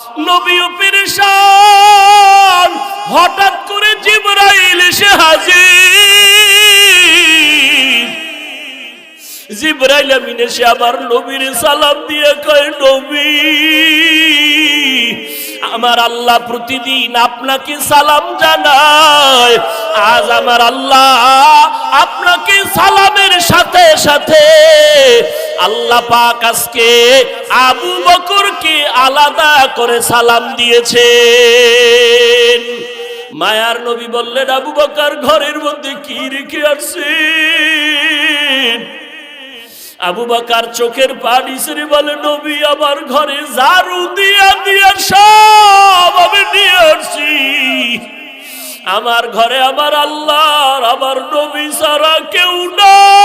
নবীও পেরেশান হঠাৎ করে জিব্রাইল এসে হাজির। জিব্রাইল আমিন এসে আবার নবীর সালাম দিয়ে কয়, নবী আমার আল্লাহ প্রতিদিন আপনাকে সালাম জানায়। আজ আমার আল্লাহ আপনাকে সালামের সাথে সাথে আল্লাহ পাক আজকে আবু বকরকে আলাদা করে সালাম দিয়েছেন। মায়ার নবী বললেন, আবু বকর, ঘরের মধ্যে কি রেখে আসছেন? আবু বাকার চোখের পানি সেরে বলে, নবী, আমার ঘরে ঝাড়ু দিয়া দিয়া সব আমি নিয়ে আসছি। আমার ঘরে আমার আল্লাহর, আমার নবী সারা কেউ নাই।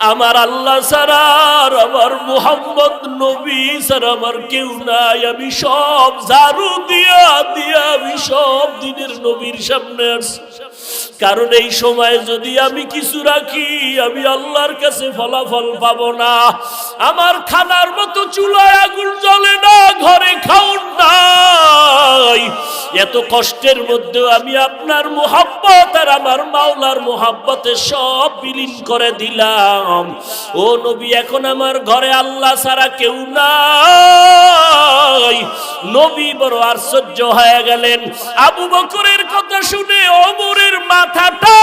আমার আল্লাহ সারার আমার মুহাম্মদ নবী সার আমার কেউ নাই। আমি সব ঝাড়ু দিয়া দিয়া আমি সব দিনের নবীর সামনে আসছি। কারণ এই সময় যদি আমি কিছু রাখি, আমি আল্লাহর কাছে ফলাফল পাবো না। আমার খানার মতো চুলায় আগুন জ্বলে না, ঘরে খাউন নাই। এত কষ্টের মধ্যেও আমি আপনার মোহাব্বত আর আমার মাওলার মোহাব্বতে সব বিলীন করে দিলাম। ও নবী, এখন আমার ঘরে আল্লাহ ছাড়া কেউ নাই। নবী বড় আশ্চর্য হয়ে গেলেন। আবু বকরের কথা শুনে অমরের মাথাটা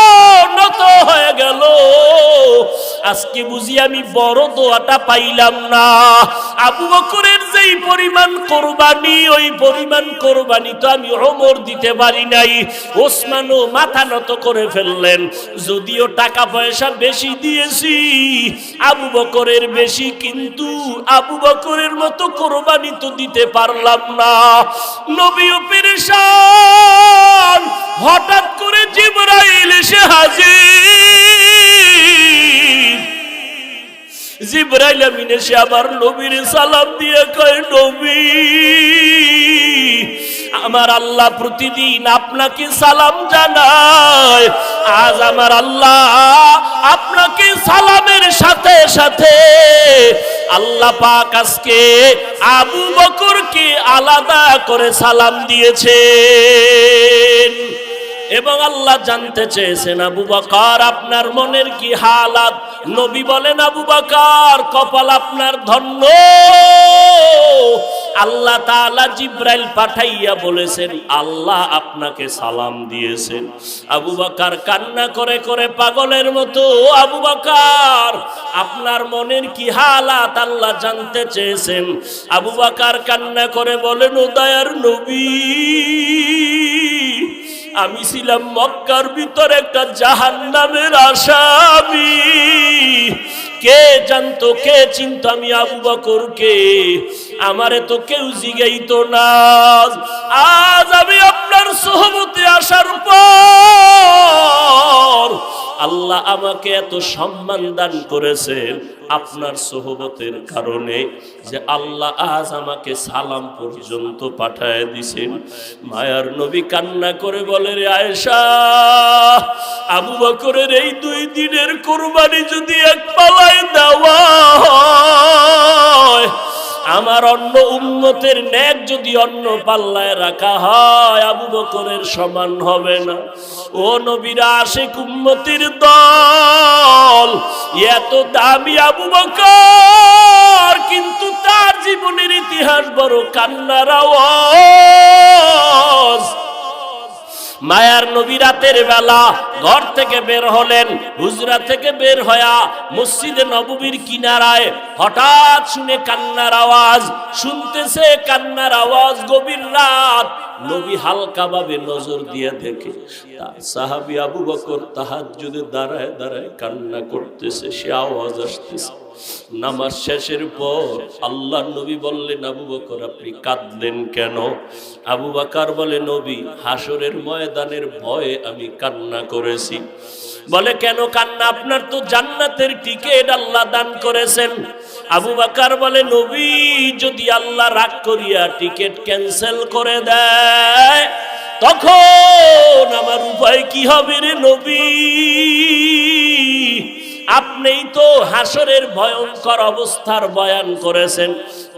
নত হয়ে গেল। আজকে বুঝি আমি বড় দোয়াটা পাইলাম না। আবু বকরের যেই পরিমাণ কোরবানি, ওই পরিমাণ কোরবানি তো আমি অমর দিতে পারি নাই। ওসমানও মাথা নত করে ফেললেন। যদিও টাকা পয়সা বেশি দিয়েছি, আবু বকরের বেশি, কিন্তু আবু বকরের মতো কোরবানি তো দিতে পারলাম না। নবীও পেরেশান হঠাৎ করে জিব্রাইল এসে হাজির। জিব্রাইল আমিন এসে আবার নবীর সালাম দিয়ে কয় নবী আমার আল্লাহ প্রতিদিন আপনাকে সালাম জানায়। আজ আমার আল্লাহ আপনাকে সালামের সাথে সাথে আল্লাহ পাক আজকে আবু বকরকে আলাদা করে সালাম দিয়েছেন। এবং আল্লাহ জানতে চেয়েছেন, আবু বাকার, আপনার মনের কি হালাত? নবী বলেন, আবু বাকার, কপাল আপনার ধন্য। আল্লাহ তালা জিব্রাইল পাঠাইয়া বলেছেন, আল্লাহ আপনাকে সালাম দিয়েছেন। আবু বাকার কান্না করে করে পাগলের মতো আবু বাকার, আপনার মনের কি হালাত? আল্লাহ জানতে চেয়েছেন। আবু বাকার কান্না করে বলেন উদয়ার নবী আমি ছিলাম মক্কার ভিতর একটা জাহান নামের আসামি। কে জানতো, কে চিন্ত আমি আবু বকরকে? আমারে তো কেউ জিগাইত না। আজ আমি আপনার সহমতে আসার পর আল্লাহ আমাকে এত সম্মান দান করেছেন আপনার সোহবতের কারণে যে আল্লাহ আজ আমাকে সালাম পর্যন্ত পাঠায় দিছেন। মায়ার নবী কান্না করে বলে, রে আয়েশা, আবু বকরের এই দুই দিনের কোরবানি যদি এক পালায় দেওয়া হয় আমার অন্য উন্নতের ন্যাক যদি অন্য পাল্লায় রাখা হয়, আবু বকরের সমান হবে না। ও নবীরা আসে কুম্মতির দল, এত দামি আবু বকর, কিন্তু তার জীবনের ইতিহাস বড় কান্নারাও মায়ার নবী রাতের বেলা ঘর থেকে বের হলেন, হুজরা থেকে বের হয়া মসজিদে নববীর কিনারায় হঠাৎ শুনে কান্নার আওয়াজ, শুনতেছে কান্নার আওয়াজ গভীর রাত। নবী হালকা ভাবে নজর দিয়ে দেখে সাহাবি আবু বকর তাহার যদি দাঁড়ায় দাঁড়ায় কান্না করতেছে, সে আওয়াজ আসতেছে। নামাজ শেষের পর আল্লাহ নবী বললেন, আবু বকর, আপনি কাঁদলেন কেন? আবু বাকার বলে, নবী, হাসরের ময়দানের ভয়ে আমি কান্না করেছি। বলে, কেন কান্না? আপনার তো জান্নাতের টিকিট আল্লাহ দান করেছেন। আবু বাকার বলে, নবী, যদি আল্লাহ রাগ করিয়া টিকিট ক্যান্সেল করে দেয়, তখন আমার উপায় কি হবে রে নবী? আপনিই তো হাসরের ভয়ঙ্কর অবস্থার বয়ান করেছেন।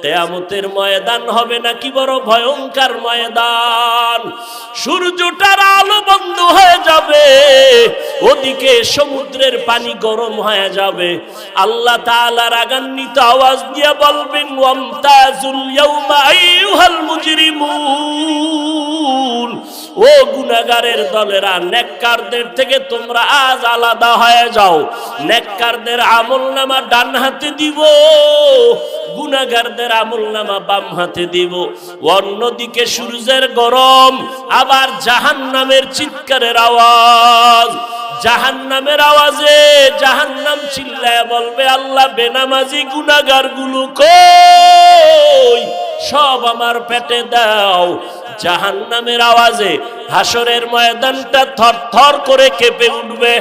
কেয়ামতের ময়দান হবে নাকি বড় ভয়ঙ্কর ময়দান? সূর্যটার আলো বন্ধ হয়ে যাবে, ওদিকে সমুদ্রের পানি গরম হয়ে যাবে। আল্লাহ তাআলা রাগান্বিত আওয়াজ দিয়ে বলবেন, ওয়ামতাজুল ইয়াউমা আইয়ুহাল মুজরিমুন। ও গুনাগারের দলেরা, নেককারদের থেকে তোমরা আজ আলাদা হয়ে যাও। নেককারদের আমল নামা ডান হাতে দিব, গুনাগারদের আমল নামা বাম হাতে দিব। অন্যদিকে সূর্যের গরম, আবার জাহান নামের চিৎকারের আওয়াজ। জাহান নামের আওয়াজে জাহান নাম চিল্লায় বলবে, আল্লাহ বেনামাজি গুনাগারগুলো কই? সব আমার পেটে দাও। জাহান নামের আওয়াজে হাসরের ময়দানটা থর থর করে কেঁপে উঠবে।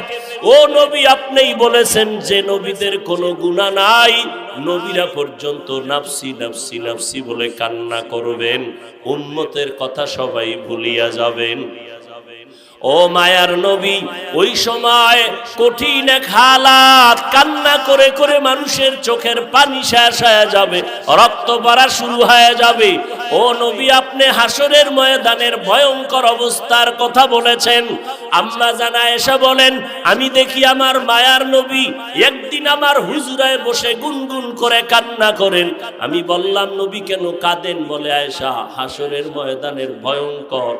ও নবী, আপনিই বলেছেন যে নবীদের কোনো গুণা নাই। নবীরা পর্যন্ত নাফসি নাফসি নাফসি বলে কান্না করবেন। উন্মতের কথা সবাই ভুলিয়া যাবেন। ও মায়ার নবী, ওই সময় কঠিন হালাত কান্না করে করে মানুষের চোখের পানি শেষ হয়ে যাবে, রক্ত পড়া শুরু হয়ে যাবে। ও নবী, আপনি হাসরের ময়দানের ভয়ঙ্কর অবস্থার কথা বলেছেন। আম্মা জানা এসে বলেন, আমি দেখি আমার মায়ার নবী একদিন আমার হুজুরায় বসে গুনগুন করে কান্না করেন। আমি বললাম, নবী কেন কাঁদেন বলে আয়েশা, হাসরের ময়দানের ভয়ঙ্কর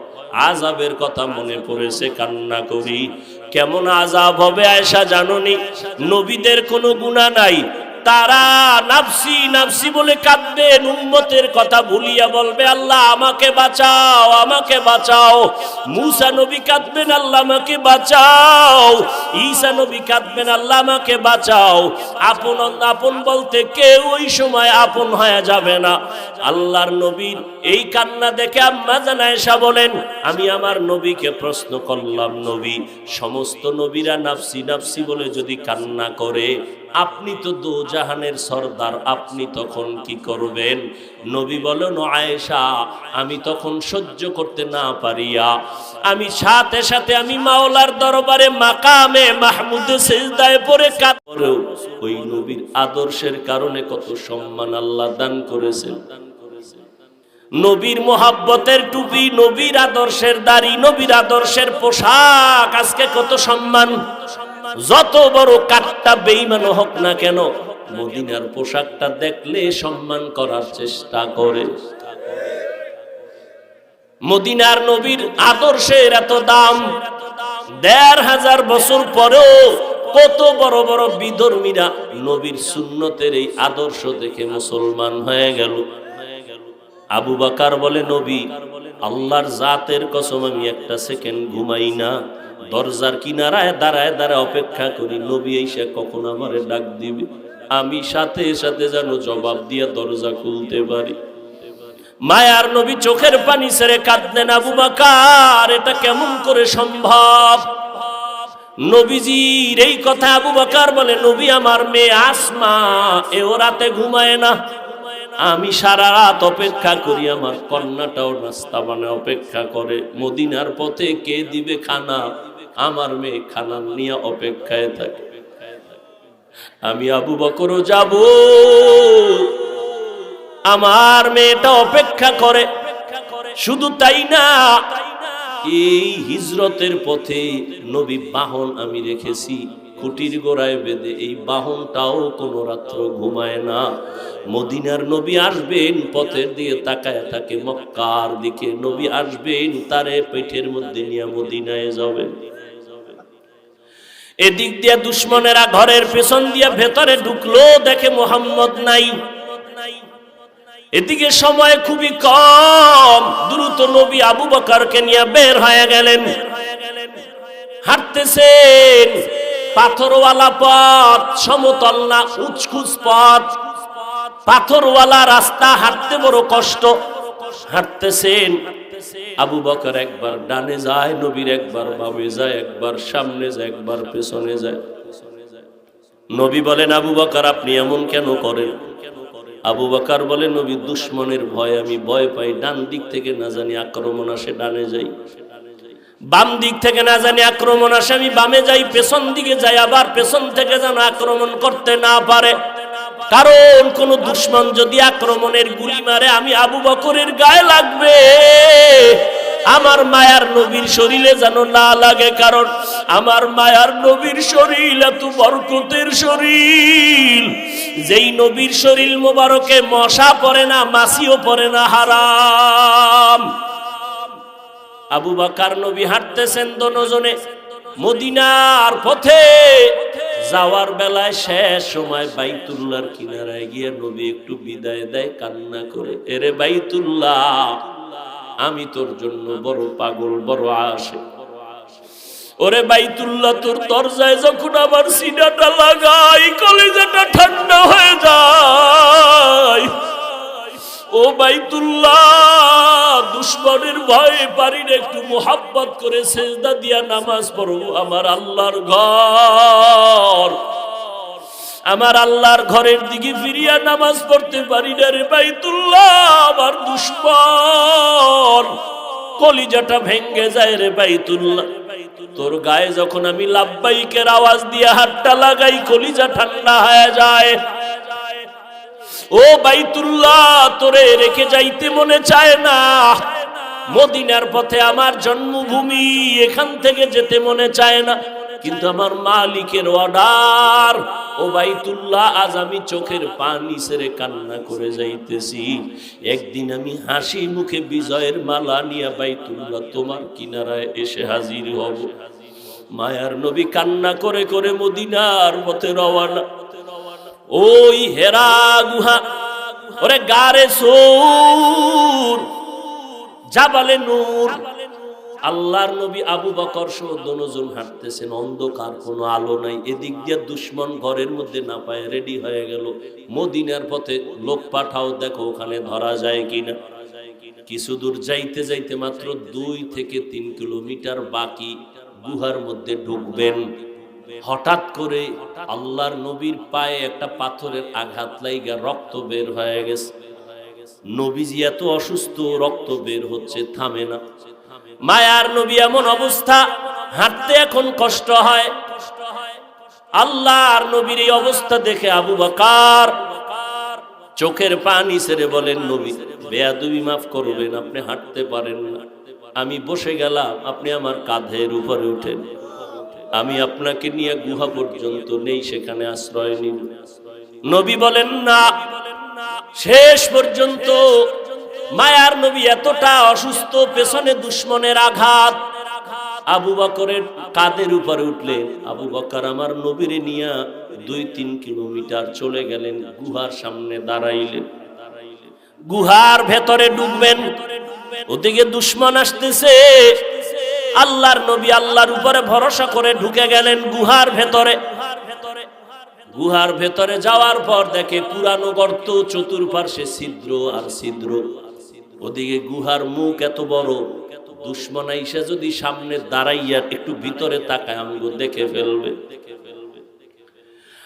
আজাবের কথা মনে পড়েছে কান্না করি। কেমন আজাব হবে আয়সা জাননি? নবীদের কোনো গুণা নাই। তারা নাফসি নাফসি বলে কাঁদবেন উম্মতের কথা ভুলিয়া বলবে, আল্লাহ, আমাকে বাঁচাও আমাকে বাঁচাও। মুসা নবী কাঁদবেন, আল্লাহ আমাকে বাঁচাও। ঈসা নবী কাঁদবেন, আল্লাহ আমাকে বাঁচাও। আপন আপন বলতে কেউ ওই সময় আপন হয়ে যাবে না। আল্লাহর নবীর এই কান্না দেখে আম্মা জানায়সা বলেন, আমি আমার নবীকে প্রশ্ন করলাম, নবী, সমস্ত নবীরা নাফসি নাফসি বলে যদি কান্না করে আপনি তো দো জাহানের সর্দার, আপনি তখন কি করবেন? নবী বলেন আয়েশা, আমি তখন সহ্য করতে না পারিয়া, আমি সাথে সাথে আমি মাওলার দরবারে মাকামে মাহমুদে সেজদায় পড়ে কাঁদ ওই নবীর আদর্শের কারণে কত সম্মান আল্লাহ দান করেছেন। নবীর মোহাব্বতের টুপি, নবীর আদর্শের দাড়ি, নবীর আদর্শের পোশাক, আজকে কত সম্মান। যত বড় কাঠটা বেইমান হোক না কেন, মদিনার পোশাকটা দেখলে সম্মান করার চেষ্টা করে। মদিনার নবীর আদর্শের এত দাম, দেড় হাজার বছর পরেও কত বড় বড় বিধর্মীরা নবীর সুন্নতের এই আদর্শ দেখে মুসলমান হয়ে গেল। আবু বাকার বলে, নবী, আল্লাহর জাতের কসম আমি একটা সেকেন্ড ঘুমাই না। দরজার কিনারায় দাঁড়ায় দাঁড়ায় অপেক্ষা করি। নবী এসে কখন আমারে ডাক দিবে? আমি সাথে সাথে যেন জবাব দিয়ে দরজা খুলতে পারি। মায়ার নবী চোখের পানি ছেড়ে কাঁদলেন, আবু বাকার, এটা কেমন করে সম্ভব? নবীজির এই কথা আবু বাকার বলে, নবী, আমার মেয়ে আসমা, এও রাতে ঘুমায় না। আমি সারা রাত অপেক্ষা করি, আমার কন্যাটাও নাস্তা বানায় অপেক্ষা করে। মদিনার পথে কে দিবে খানা? আমার মেয়ে খানা নিয়ে অপেক্ষায় থাকে। আমি আবু বকরও যাব। আমার মেয়েটা অপেক্ষা করে। শুধু তাই না, এই হিজরতের পথে নবী বাহন আমি রেখেছি। খুঁটির গোড়ায় বেঁধে এই বাহনটাও কোনো রাত্র ঘুমায় না। মদিনার নবী আসবেন, পথের দিয়ে তাকায় থাকে মক্কার দিকে। নবী আসবেন, তারে পেটের মধ্যে নিয়ে মদিনায় যাবেন এদিক দিয়ে দুশ্মনেরা ঘরের পেছন দিয়ে ভেতরে ঢুকলো, দেখে মোহাম্মদ নাই। এদিকে সময় খুবই কম, দ্রুত নবী আবু বকরকে নিয়ে বের হয়ে গেলেন। হাঁটতেছেন পাথরওয়ালা পথ, সমতল না উচকুচ পথ। পাথরওয়ালা রাস্তা, হাঁটতে বড় কষ্ট। হাঁটতেছেন, আবু বকর একবার ডানে যায়, নবীর একবার বামে যায়, একবার সামনে যায়, একবার পেছনে যায়। নবী বলেন, আবু বকর, আপনি এমন কেন করেন? আবু বকর বলে, নবী, দুশ্মনের ভয়, আমি ভয় পাই। ডান দিক থেকে না জানি আক্রমণ আসে, ডানে যাই। বাম দিক থেকে না জানি আক্রমণ আসে, আমি বামে যাই, পেছন দিকে যাই, আবার পেছন থেকে যেন আক্রমণ করতে না পারে। কারণ কোন দুশ্মন যদি আক্রমণের গুলি মারে, আমি আবু বকরের গায়ে লাগবে। আমার মায়ার নবীর শরীরে যেন না লাগে, কারণ আমার মায়ার নবীর শরীর এত বরকতের শরীর। যেই নবীর শরীর মোবারকে মশা পড়ে না মাসিও পড়ে না, হারাম। আবু বাকার নবী হাঁটতেছেন দনজনে। মদিনার পথে যাওয়ার বেলায় শেষ সময় বাইতুল্লার কিনারায় গিয়ে নবী একটু বিদায় দেয়, কান্না করে, এরে বাইতুল্লাহ, আমি তোর জন্য বড় পাগল, বড় আসে ওরে বাইতুল্লাহ, তোর দরজায় যখন আমার সিনাটা লাগাই, কলেজাটা ঠান্ডা হয়ে যায়। ও বাইতুল্লাহ, দুশ্মনের ভয়ে পারি না, একটু মোহাব্বত করে সেজদা দিয়া নামাজ পড়ো। আমার আল্লাহর ঘর। আমার আল্লাহর ঘরের দিকে ফিরিয়া নামাজ পড়তে পারি না রে বাইতুল্লাহ, আমার দুশ্মন। কলিজাটা ভেঙ্গে যায় রে বাইতুল্লাহ। তোর গায়ে যখন আমি লাভবাইকের আওয়াজ দিয়ে হাতটা লাগাই, কলিজা ঠান্ডা হয়ে যায়। ও বাইতুল্লাহ, তোরে রেখে যাইতে মনে চায় না। মদিনার পথে আমার জন্মভূমি, এখান থেকে যেতে মনে চায় না। কিন্তু আমার মালিকের অর্ডার, ও বাইতুল্লাহ, আজ আমি চোখের পানি সেরে কান্না করে যাইতেছি। একদিন আমি হাসি মুখে বিজয়ের মালা নিয়ে বাইতুল্লাহ, তোমার কিনারায় এসে হাজির হব। মায়ার নবী কান্না করে করে মদিনার পথে রওয়ানা। ওই হেরা গুহা, ওরে গারে সোর, জাবালে নূর। আল্লাহর নবী আবু বকর সহ দনজন হাঁটতেছেন, অন্ধকার, কোনো আলো নাই। এদিক দিয়ে দুশ্মন ঘরের মধ্যে না পায়, রেডি হয়ে গেল। মদিনার পথে লোক পাঠাও, দেখো ওখানে ধরা যায় কিনা। কিছু দূর যাইতে যাইতে মাত্র দুই থেকে তিন কিলোমিটার বাকি গুহার মধ্যে ঢুকবেন। হঠাৎ করে আল্লাহর নবীর পায়ে একটা পাথরের আঘাত লাইগা রক্ত বের হয়ে গেছে। নবীজি এত অসুস্থ, রক্ত বের হচ্ছে, থামে না। মায়ার নবী এমন অবস্থা, হাঁটতে এখন কষ্ট হয়। আল্লাহর নবীর এই অবস্থা দেখে আবু বকার চোখের পানি ছেড়ে বলেন, নবী, বেয়াদুবি মাফ করবেন, আপনি হাঁটতে পারেন আমি বসে গেলাম, আপনি আমার কাঁধের উপরে উঠেন। আমি আপনাকে নিয়ে গুহা পর্যন্ত নেই, সেখানে আশ্রয় নিন নবী বলেন, না, শেষ পর্যন্ত মায়ার নবী এতটা অসুস্থ, পেছনে দুশ্মনের আঘাত। আবু বকরের কাদের উপরে উঠলে আবু বকর আমার নবীরে নিয়ে দুই তিন কিলোমিটার চলে গেলেন, গুহার সামনে দাঁড়াইলেন। গুহার ভেতরে ডুববেন, ওদিকে দুশ্মন আসতেছে। আল্লাহর নবী আল্লাহর উপরে ভরসা করে ঢুকে গেলেন গুহার ভেতরে। গুহার ভেতরে যাওয়ার পর দেখে পুরানো গর্ত, চতুর্পার্শ্বে ছিদ্র আর ছিদ্র। ওদিকে গুহার মুখ এত বড়, দুশ্মন আইসা যদি সামনে দাঁড়াইয়া একটু ভিতরে তাকায় আমগো দেখে ফেলবে।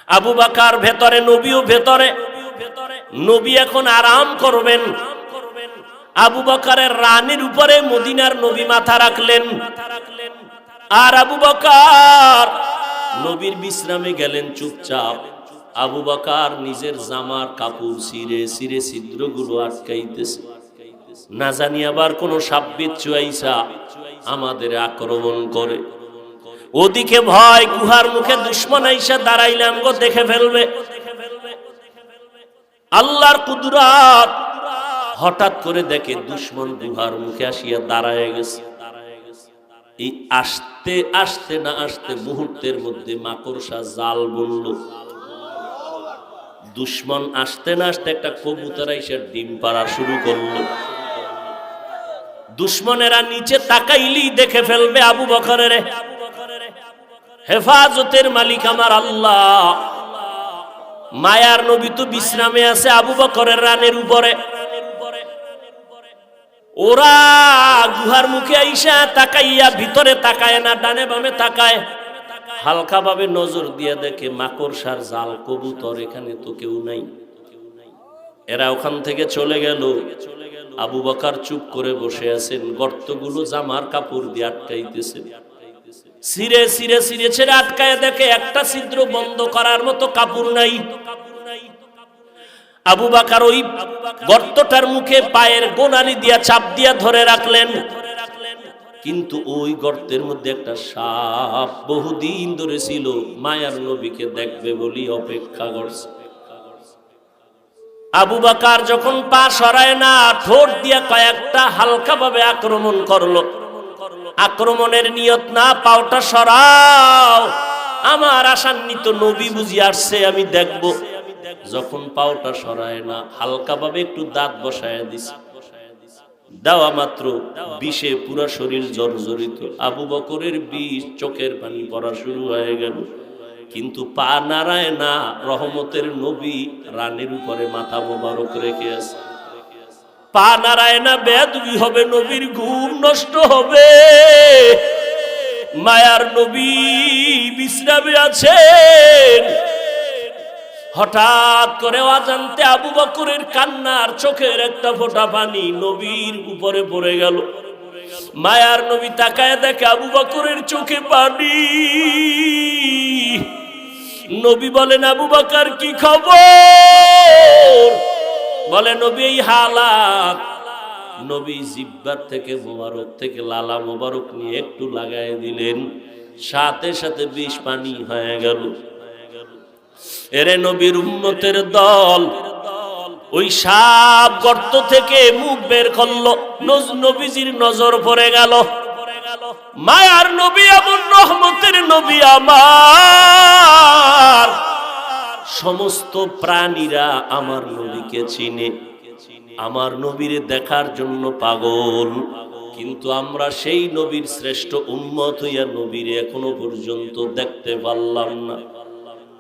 আবু বাকার ভেতরে, নবীও ভেতরে। নবী এখন আরাম করবেন। আবু বকারের রানের উপরে মদিনার নবী মাথা রাখলেন। আর আবু বকার নবীর বিশ্রামে গেলেন চুপচাপ। আবু বকার নিজের জামার কাপড় সিরে সিরে ছিদ্রগুলো আটকাইতেছে। না জানি আবার কোনো সাব্বিত চুয়াইসা আমাদের আক্রমণ করে। ওদিকে ভয়, গুহার মুখে দুশ্মন আইসা দাঁড়াইলে আমগো দেখে ফেলবে। আল্লাহর কুদরাত হঠাৎ করে দেখে দুশ্মন গুহার মুখে আসিয়া দাঁড়ায় গেছে। এই আসতে আসতে না আসতে মুহূর্তের মধ্যে মাকড়সা জাল বলল, দুশ্মন আসতে না আসতে একটা কবুতর এসে ডিম পাড়া শুরু করল। দুশ্মনেরা নিচে তাকাইলি দেখে ফেলবে, আবু বকরের হেফাজতের মালিক আমার আল্লাহ। মায়ার নবী তো বিশ্রামে আছে, আবু বকরের রানের উপরে। ওরা গুহার মুখে আইসা তাকাইয়া, ভিতরে তাকায় না, ডানে বামে তাকায়। হালকা ভাবে নজর দিয়ে দেখে মাকড়সার জাল, কবুতর এখানে তো কেউ নাই। এরা ওখান থেকে চলে গেল। আবু বকার চুপ করে বসে আছেন। গর্তগুলো জামার কাপড় দিয়ে আটকাইতেছে। সিরে সিরে সিরে ছেড়ে আটকায় দেখে একটা ছিদ্র বন্ধ করার মতো কাপড় নাই। আবু বাকার ওই গর্তটার মুখে পায়ের গোনালি দিয়া চাপ দিয়া ধরে রাখলেন। কিন্তু ওই গর্তের মধ্যে একটা সাপ বহুদিন ধরে ছিল, মায়ার নবীকে দেখবে বলি অপেক্ষা করছে। আবু বাকার যখন পা সরায় না, ঠোঁট দিয়া কয়েকটা হালকা ভাবে আক্রমণ করল। আক্রমণের নিয়ত না, পাওটা সরাও। আমার আশান্বিত নবী বুঝি আসছে, আমি দেখব। যখন পাওটা সরায় না হালকা ভাবে একটু দাঁত বসায় দিছে। দেওয়া মাত্র বিষে পুরা শরীর জর্জরিত। আবু বকরের বিষ চোখের পানি পড়া শুরু হয়ে গেল। কিন্তু পা নারায় না, রহমতের নবী রানের উপরে মাথা মোবারক রেখে আছে। পা নারায় না, বেদবি হবে, নবীর ঘুম নষ্ট হবে। মায়ার নবী বিশ্রামে আছেন। হঠাৎ করে অজান্তে আবু বকরের কান্নার চোখের একটা ফোঁটা পানি নবীর উপরে পড়ে গেল। মায়ার নবী তাকায় দেখে আবু বকরের চোখে পানি। নবী বলেন, আবু বকর, কি খবর? বলে নবী, এই হালাত। নবী জিব্বার থেকে মোবারক থেকে লালা মোবারক নিয়ে একটু লাগাই দিলেন। সাথে সাথে বিষ পানি হয়ে গেল। এরে নবীর উম্মতের দল, ওই সাপ গর্ত থেকে মুখ বের করল নবীজির নজর পড়ে গেল। মায়ার নবী এমন রহমতের নবী আমার। সমস্ত প্রাণীরা আমার নবীকে চিনে। আমার নবীরে দেখার জন্য পাগল। কিন্তু আমরা সেই নবীর শ্রেষ্ঠ উন্মত হইয়া নবীরে এখনও পর্যন্ত দেখতে পারলাম না।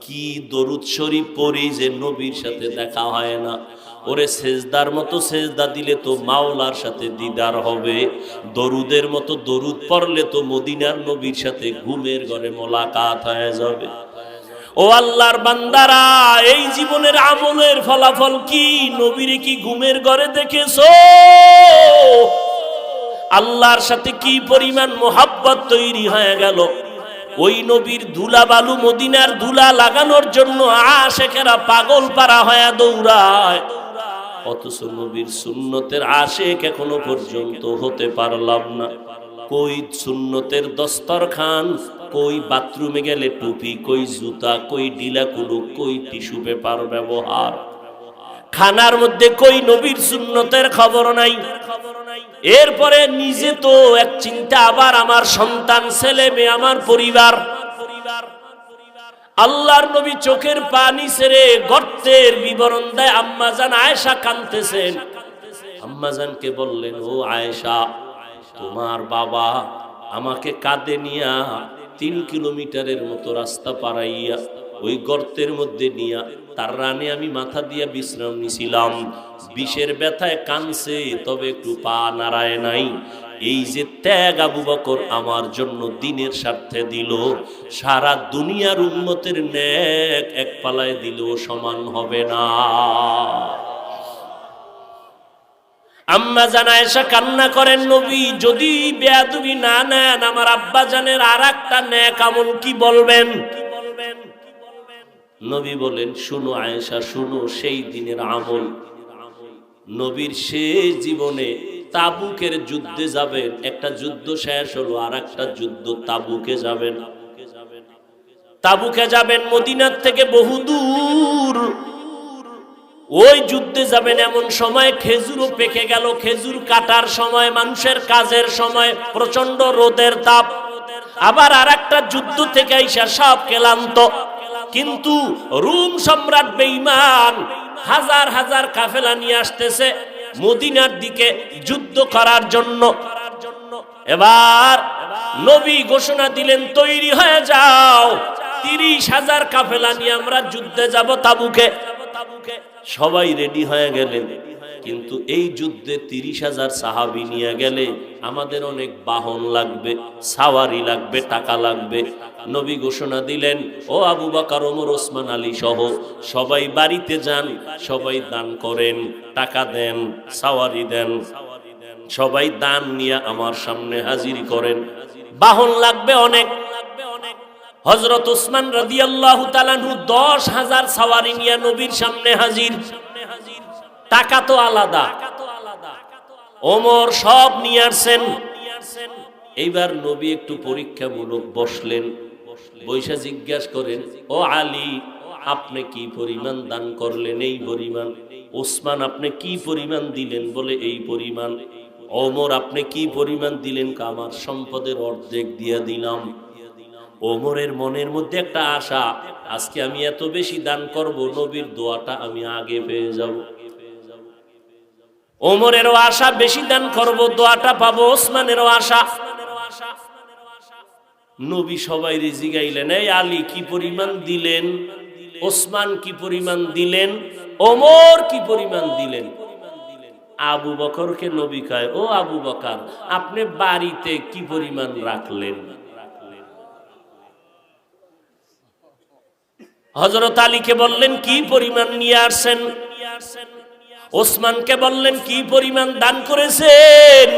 কি দরুদ শরীফ পড়ি যে নবীর সাথে দেখা হয় না। ওরে সেজদার মতো সেজদা দিলে তো মাওলার সাথে দিদার হবে। দরুদের মতো দরুদ পড়লে তো মদিনার নবীর সাথে ঘুমের ঘরে মোলাকাত হয়ে যাবে। ও আল্লাহর বান্দারা, এই জীবনের আমলের ফলাফল কি? নবীরে কি ঘুমের ঘরে দেখেছ? আল্লাহর সাথে কি পরিমাণ মোহাব্বত তৈরি হয়ে গেল? ওই নবীর ধুলা বালু মদিনার ধুলা লাগানোর জন্য আশেকেরা পাগল পারা হয়ে দৌড়ায়। অথচ নবীর সুন্নতের আশেক এখনও পর্যন্ত হতে পারলাম না। কই সুন্নতের দস্তরখান কই বাথরুমে গেলে টুপি, কই জুতা, কই ডিলা কুলুক কই টিস্যু পেপার ব্যবহার? খানার মধ্যে কই নবীর সুন্নতের খবর নাই? এরপরে নিজে তো এক চিন্তা, আবার আমার সন্তান, ছেলে মেয়ে, আমার পরিবার। আল্লাহর নবী চোখের পানি ছেড়ে গর্তের বিবরণ দেয়, আম্মাজান আয়েশা কানতেছেন আম্মাজানকে বললেন, ও আয়েশা, তোমার বাবা আমাকে কাঁদে নিয়া তিন কিলোমিটারের মতো রাস্তা পারাইয়া ওই গর্তের মধ্যে নিয়া তার রানে আমি মাথা দিয়া বিশ্রাম নিছিলাম। বিষের ব্যথায় কানছে তবে একটু পা নাড়ায় নাই। এই যে ত্যাগ আবু বকর আমার জন্য দিনের স্বার্থে দিল। সারা দুনিয়ার উন্মতের ন্যাক এক পালায় দিলেও সমান হবে না। আম্মা জানা এসে কান্না করেন, নবী, যদি বেয়াদুবি না নেন, আমার আব্বা জানের আর একটা ন্যাক আমল কি বলবেন? নবী বলেন, শুনো আয়েশা, শুনো সেই দিনের আমল। নবীর শেষ জীবনে তাবুকের যুদ্ধে যাবেন, একটা যুদ্ধ শেষ হলো আর একটা যুদ্ধ তাবুকে যাবেন। তাবুকে যাবেন মদিনার থেকে বহু দূর। ওই যুদ্ধে যাবেন এমন সময়, খেজুরও পেকে গেল, খেজুর কাটার সময়, মানুষের কাজের সময় প্রচণ্ড রোদের তাপ। আবার আর একটা যুদ্ধ থেকে আইসা সব ক্লান্ত। কিন্তু রুম সম্রাট বেঈমান হাজার হাজার কাফেলা নিয়ে আসতেছে মদিনার দিকে যুদ্ধ করার জন্য। এবার নবী ঘোষণা দিলেন, তৈরি হয়ে যাও। তিরিশ হাজার কাফেলা নিয়ে আমরা যুদ্ধে যাব তাবুকে। সবাই রেডি হয়ে গেলেন। কিন্তু এই যুদ্ধে তিরিশ হাজার সাহাবি নিয়ে গেলে আমাদের অনেক বাহন লাগবে, সাওয়ারি লাগবে, টাকা লাগবে। নবী ঘোষণা দিলেন, ও আবু বাকার, ওমর, ওসমান, আলী সহ সবাই বাড়িতে যান, সবাই দান করেন, টাকা দেন, সাওয়ারি দেন, সবাই দান নিয়ে আমার সামনে হাজির করেন। বাহন লাগবে অনেক। হজরত উসমান রাজি আল্লাহ দশ হাজার সাওয়ারি নিয়ে নবীর সামনে হাজির। টাকা তো আলাদা। ওমর সব নিয়ে আসছেন। এইবার নবী একটু পরীক্ষামূলক বসলেন, বৈশা জিজ্ঞাসা করেন, ও আলী, আপনি কি পরিমাণ দান করলেন এই পরিমাণ? ওসমান, আপনি কি পরিমাণ দিলেন বলে এই পরিমাণ? ওমর, আপনি কি পরিমাণ দিলেন? আমার সম্পদের অর্ধেক দিয়া দিলাম। ওমরের মনের মধ্যে একটা আশা, আজকে আমি এত বেশি দান করব, নবীর দোয়াটা আমি আগে পেয়ে যাব। ওমরেরও আশা, বেশি দান করব, দোয়াটা পাবো, ওসমানেরও আশা। নবী সবাই জিগাইলেন এই আলী কি পরিমাণ দিলেন? ওসমান কি পরিমাণ দিলেন? ওমর কি পরিমাণ দিলেন? আবু বকরকে নবী কয়, ও আবু বকর, আপনি বাড়িতে কি পরিমাণ রাখলেন? হজরত আলীকে বললেন, কি পরিমাণ নিয়ে আসছেন? ওসমানকে বললেন, কি পরিমাণ দান করেছেন?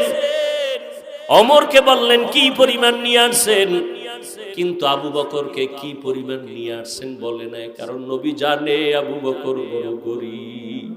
অমরকে বললেন, কি পরিমাণ নিয়ে আসছেন? কিন্তু আবু বকরকে, কি পরিমাণ নিয়ে আসছেন? বলে নাই, কারণ নবী জানে আবু বকর বড় গরিব।